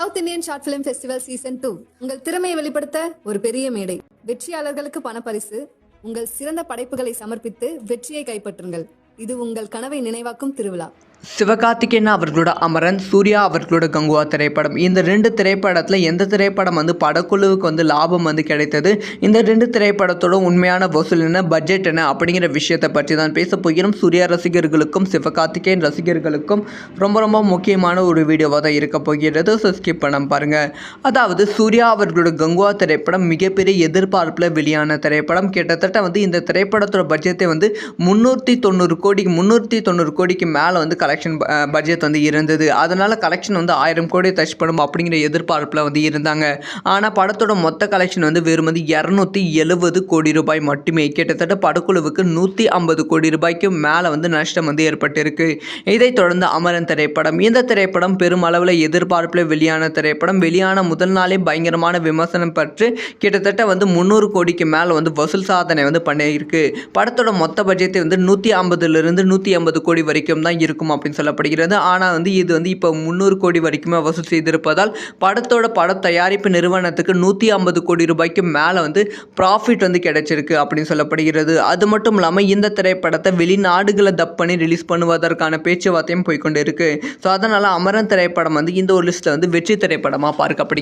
South Indian short film festival season two உங்கள் திறமையை வெளிப்படுத்த ஒரு பெரிய மேடை. வெற்றியாளர்களுக்கு பணப்பரிசு உங்கள் சிறந்த படைப்புகளை சமர்ப்பித்து வெற்றியை கைப்பற்றுங்கள். இது உங்கள் கனவை நினைவாக்கும் திருவிழா. சிவகார்த்திகேயன் அவர்களோட அமரன் சூர்யா அவர்களோட கங்குவா திரைப்படம். இந்த ரெண்டு திரைப்படத்தில் எந்த திரைப்படம் வந்து படக்குழுவுக்கு வந்து லாபம் வந்து கிடைத்தது? இந்த ரெண்டு திரைப்படத்தோட உண்மையான வசூல் என்ன பட்ஜெட் என்ன அப்படிங்கிற விஷயத்தை பற்றி தான் பேச போகிறோம். சூர்யா ரசிகர்களுக்கும் சிவகார்த்திகேயன் ரசிகர்களுக்கும் ரொம்ப ரொம்ப முக்கியமான ஒரு வீடியோவாக தான் இருக்க போகிறது. ஸோ ஸ்கிப் பண்ண பாருங்கள் அதாவது சூர்யா அவர்களோட கங்குவா திரைப்படம் மிகப்பெரிய எதிர்பார்ப்பில் வெளியான திரைப்படம். கிட்டத்தட்ட வந்து இந்த திரைப்படத்தோட பட்ஜெட்டை வந்து முந்நூற்றி தொண்ணூறு கோடிக்கு முந்நூற்றி தொண்ணூறு கோடிக்கு மேலே வந்து கலெக்ஷன் பட்ஜெட் uh, வந்து இருந்தது. அதனால் கலெக்ஷன் வந்து ஆயிரம் கோடி டச் பண்ணும் அப்படிங்கிற எதிர்பார்ப்பில் வந்து இருந்தாங்க. ஆனால் படத்தோட மொத்த கலெக்ஷன் வந்து வெறும் வந்து இரநூத்தி எழுபது கோடி ரூபாய் மட்டுமே. கிட்டத்தட்ட படக்குழுவுக்கு நூற்றி ஐம்பது கோடி ரூபாய்க்கு மேலே வந்து நஷ்டம் வந்து ஏற்பட்டிருக்கு. இதைத் தொடர்ந்து அமரன் திரைப்படம். இந்த திரைப்படம் பெருமளவில் எதிர்பார்ப்பில் வெளியான திரைப்படம். வெளியான முதல் நாளே பயங்கரமான விமர்சனம் பெற்று கிட்டத்தட்ட வந்து முந்நூறு கோடிக்கு மேலே வந்து வசூல் சாதனை வந்து பண்ணியிருக்கு. படத்தோட மொத்த பட்ஜெட்டை வந்து நூற்றி ஐம்பதுலேருந்து நூற்றி ஐம்பது கோடி வரைக்கும் தான் இருக்கும் அப்படின்னு சொல்லப்படுகிறது. ஆனால் வந்து இது வந்து இப்போ முந்நூறு கோடி வரைக்குமே வசூல் செய்திருப்பதால் படத்தோட பட தயாரிப்பு நிறுவனத்துக்கு நூற்றி ஐம்பது கோடி ரூபாய்க்கு மேலே வந்து ப்ராஃபிட் வந்து கிடைச்சிருக்கு அப்படின்னு சொல்லப்படுகிறது. அது மட்டும் இல்லாமல் இந்த திரைப்படத்தை வெளிநாடுகளை தப் பண்ணி ரிலீஸ் பண்ணுவதற்கான பேச்சுவார்த்தையும் போய்க்கொண்டு இருக்கு ஸோ அதனால் அமரன் திரைப்படம் வந்து இந்த ஒரு லிஸ்ட்டில் வந்து வெற்றி திரைப்படமாக பார்க்கப்படுகிறது.